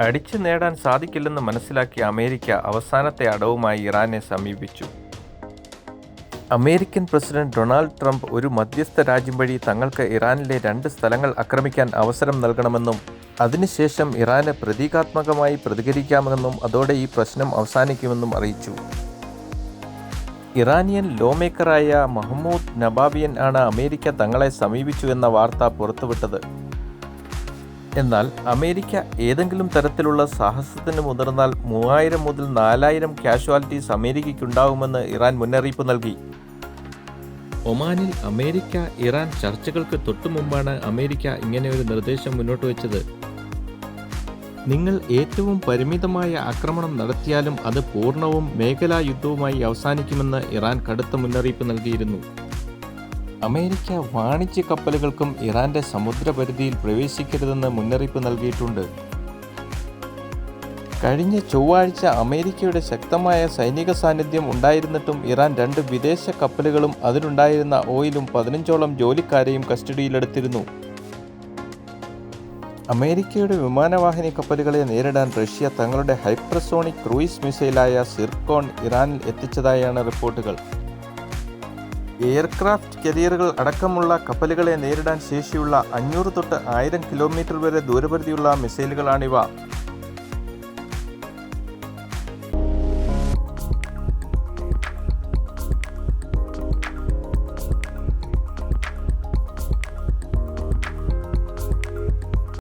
അടിച്ചു നേടാൻ സാധിക്കില്ലെന്ന് മനസ്സിലാക്കിയ അമേരിക്ക അവസാനത്തെ അടവുമായി ഇറാനെ സമീപിച്ചു. അമേരിക്കൻ പ്രസിഡന്റ് ഡൊണാൾഡ് ട്രംപ് ഒരു മധ്യസ്ഥ രാജ്യം വഴി തങ്ങൾക്ക് ഇറാനിലെ രണ്ട് സ്ഥലങ്ങൾ ആക്രമിക്കാൻ അവസരം നൽകണമെന്നും അതിനുശേഷം ഇറാന് പ്രതീകാത്മകമായി പ്രതികരിക്കാമെന്നും അതോടെ ഈ പ്രശ്നം അവസാനിക്കുമെന്നും അറിയിച്ചു. ഇറാനിയൻ ലോ മേക്കറായ മഹ്മൂദ് നബാബിയൻ ആണ് അമേരിക്ക തങ്ങളെ സമീപിച്ചു എന്ന വാർത്ത പുറത്തുവിട്ടത്. എന്നാൽ അമേരിക്ക ഏതെങ്കിലും തരത്തിലുള്ള സാഹസത്തിന് മുതിർന്നാൽ മൂവായിരം മുതൽ നാലായിരം കാഷ്വാലിറ്റീസ് അമേരിക്കയ്ക്കുണ്ടാകുമെന്ന് ഇറാൻ മുന്നറിയിപ്പ് നൽകി. ഒമാനിൽ അമേരിക്ക ഇറാൻ ചർച്ചകൾക്ക് തൊട്ടു മുമ്പാണ് അമേരിക്ക ഇങ്ങനെ ഒരു നിർദ്ദേശം മുന്നോട്ട് വെച്ചത്. നിങ്ങൾ ഏറ്റവും പരിമിതമായ ആക്രമണം നടത്തിയാലും അത് പൂർണവും മേഖലാ യുദ്ധവുമായി അവസാനിക്കുമെന്ന് ഇറാൻ കടുത്ത മുന്നറിയിപ്പ് നൽകിയിരുന്നു. അമേരിക്ക വാണിജ്യ കപ്പലുകൾക്കും ഇറാന്റെ സമുദ്രപരിധിയിൽ പ്രവേശിക്കരുതെന്ന് മുന്നറിയിപ്പ് നൽകിയിട്ടുണ്ട്. കഴിഞ്ഞ ചൊവ്വാഴ്ച അമേരിക്കയുടെ ശക്തമായ സൈനിക സാന്നിധ്യം ഉണ്ടായിരുന്നിട്ടും ഇറാൻ രണ്ട് വിദേശ കപ്പലുകളും അതിലുണ്ടായിരുന്ന ഓയിലും പതിനഞ്ചോളം ജോലിക്കാരെയും കസ്റ്റഡിയിലെടുത്തിരുന്നു. അമേരിക്കയുടെ വിമാനവാഹിനി കപ്പലുകളെ നേരിടാൻ റഷ്യ തങ്ങളുടെ ഹൈപ്രസോണിക് ക്രൂയിസ് മിസൈലായ സിർക്കോൺ ഇറാനിൽ എത്തിച്ചതായാണ് റിപ്പോർട്ടുകൾ. എയർക്രാഫ്റ്റ് കരിയറുകൾ അടക്കമുള്ള കപ്പലുകളെ നേരിടാൻ ശേഷിയുള്ള അഞ്ഞൂറ് തൊട്ട് ആയിരം കിലോമീറ്റർ വരെ ദൂരപരിധിയുള്ള മിസൈലുകളാണിവ.